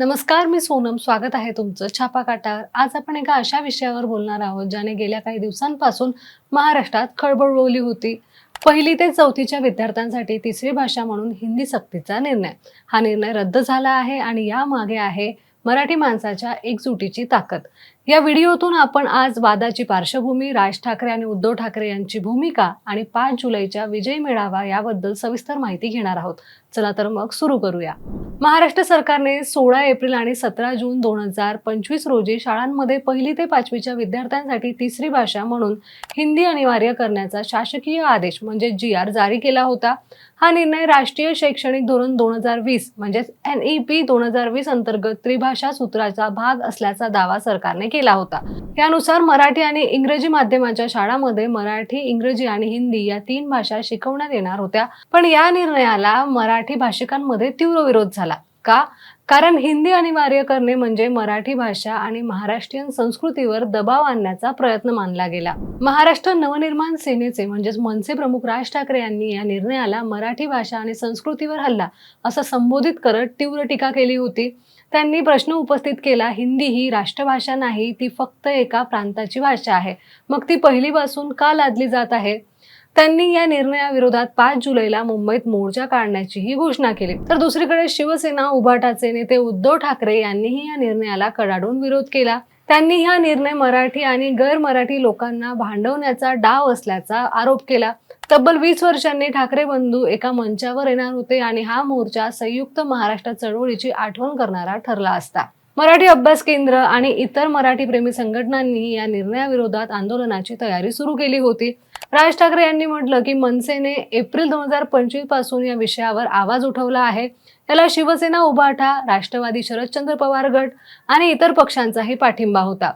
नमस्कार मी सोनम. स्वागत आहे तुमचं छापा काटावर आज आपण एका अशा विषयावर बोलणार आहोत ज्याने गेल्या काही दिवसांपासून महाराष्ट्रात खळबळ उडवली होती. पहिली ते चौथीच्या विद्यार्थ्यांसाठी तिसरी भाषा म्हणून हिंदी सक्तीचा निर्णय. हा निर्णय रद्द झाला आहे आणि यामागे आहे मराठी माणसाच्या एकजुटीची ताकद. या व्हिडिओतून आपण आज वादाची पार्श्वभूमी राज ठाकरे आणि उद्धव ठाकरे यांची भूमिका आणि पाच जुलैच्या विजय मेळावा याबद्दल सविस्तर माहिती घेणार आहोत. चला तर मग सुरू करूया. महाराष्ट्र सरकारने सोळा एप्रिल आणि सतरा जून दोन हजार पंचवीस रोजी शाळांमध्ये पहिली ते पाचवीच्या विद्यार्थ्यांसाठी तिसरी भाषा म्हणून हिंदी अनिवार्य करण्याचा शासकीय आदेश म्हणजे जी आर जारी केला होता. हा निर्णय राष्ट्रीय शैक्षणिक धोरण दोन हजार वीस म्हणजेच एन ई पी दोन हजार वीस अंतर्गत त्रिभाषा सूत्राचा भाग असल्याचा दावा सरकारने केला होता. त्यानुसार मराठी आणि इंग्रजी माध्यमाच्या शाळांमध्ये मराठी इंग्रजी आणि हिंदी या तीन भाषा शिकवण्यात येणार होत्या. पण या निर्णयाला मराठी भाषिकांमध्ये तीव्र विरोध झाला. का? कारण हिंदी अनिवार्य करणे म्हणजे मराठी भाषा आणि महाराष्ट्रीयन संस्कृतीवर दबाव आणण्याचा प्रयत्न मानला गेला. महाराष्ट्र नवनिर्माण सेनेचे म्हणजेच मनसे प्रमुख राज ठाकरे यांनी या निर्णयाला मराठी भाषा आणि संस्कृतीवर हल्ला असं संबोधित करत तीव्र टीका केली होती. त्यांनी प्रश्न उपस्थित केला हिंदी ही राष्ट्रभाषा नाही ती फक्त एका प्रांताची भाषा आहे. मग ती पहिलीपासून का लादली जात आहे? त्यांनी या निर्णयाविरोधात पाच जुलैला मुंबईत मोर्चा काढण्याचीही घोषणा केली. तर दुसरीकडे शिवसेना उभाटाचे नेते उद्धव ठाकरे यांनीही या निर्णयाला कडाडून विरोध केला. त्यांनी हा निर्णय मराठी आणि गैर मराठी लोकांना भांडवण्याचा डाव असल्याचा आरोप केला. तब्बल वीस वर्षांनी ठाकरे बंधू एका मंचावर येणार होते आणि हा मोर्चा संयुक्त महाराष्ट्र चळवळीची आठवण करणारा ठरला असता. मराठी अभ्यास केंद्र आणि इतर मराठी प्रेमी संघटनांनी या निर्णयाविरोधात आंदोलनाची तयारी सुरू केली होती. राज ठाकरे यांनी म्हटलं की मनसेने एप्रिल दोन हजार पंचवीसपासून या विषयावर आवाज उठवला आहे. त्याला शिवसेना उभाठा राष्ट्रवादी शरदचंद्र पवार गट आणि इतर पक्षांचाही पाठिंबा होता.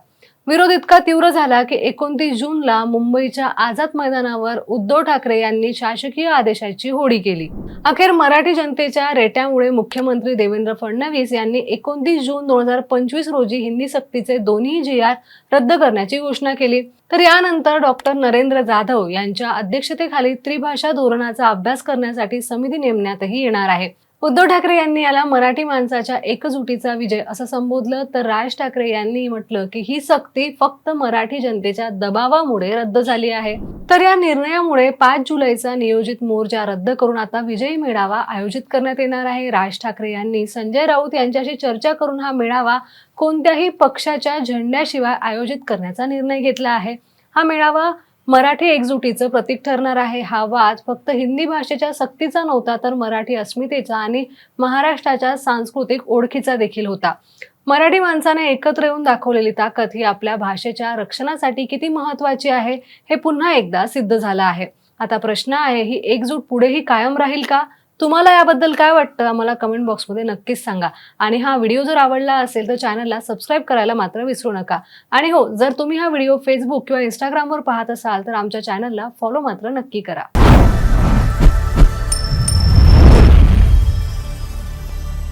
विरोध इतका तीव्र झाला की एकोणतीस जूनला मुंबईच्या आझाद मैदानावर उद्धव ठाकरे यांनी शासकीय आदेशाची होडी केली. अखेर मराठी जनतेच्या रेट्यामुळे मुख्यमंत्री देवेंद्र फडणवीस यांनी एकोणतीस जून दोन हजार पंचवीस रोजी हिंदी सक्तीचे दोन्ही जी आर रद्द करण्याची घोषणा केली. तर यानंतर डॉक्टर नरेंद्र जाधव यांच्या अध्यक्षतेखाली त्रिभाषा धोरणाचा अभ्यास करण्यासाठी समिती नेमण्यातही येणार आहे. उद्धव ठाकरे यांनी याला मराठी माणसाच्या एकजुटीचा विजय असं संबोधलं. तर राज ठाकरे यांनी म्हटलं की ही सक्ती फक्त मराठी जनतेच्या दबावामुळे रद्द झाली आहे. तर या निर्णयामुळे पाच जुलैचा नियोजित मोर्चा रद्द करून आता विजयी मेळावा आयोजित करण्यात येणार आहे. राज ठाकरे यांनी संजय राऊत यांच्याशी चर्चा करून हा मेळावा कोणत्याही पक्षाच्या झेंड्याशिवाय आयोजित करण्याचा निर्णय घेतला आहे. हा मेळावा मराठी एकजुटीचं प्रतीक ठरणार आहे हा वाद. फक्त हिंदी भाषेच्या सक्तीचा नव्हता तर मराठी अस्मितेचा आणि महाराष्ट्राच्या सांस्कृतिक ओळखीचा देखील होता. मराठी माणसाने एकत्र येऊन दाखवलेली ताकद ही आपल्या भाषेच्या रक्षणासाठी किती महत्वाची आहे हे पुन्हा एकदा सिद्ध झालं आहे. आता प्रश्न आहे ही एकजूट पुढेही कायम राहील का? तुम्हाला याबद्दल काय वाटतं आम्हाला कमेंट बॉक्समध्ये नक्कीच सांगा. आणि हा व्हिडिओ जर आवडला असेल तर चॅनलला सबस्क्राईब करायला मात्र विसरू नका. आणि हो जर तुम्ही हा व्हिडिओ फेसबुक किंवा इंस्टाग्रामवर पाहत असाल तर आमच्या चॅनलला फॉलो मात्र नक्की करा.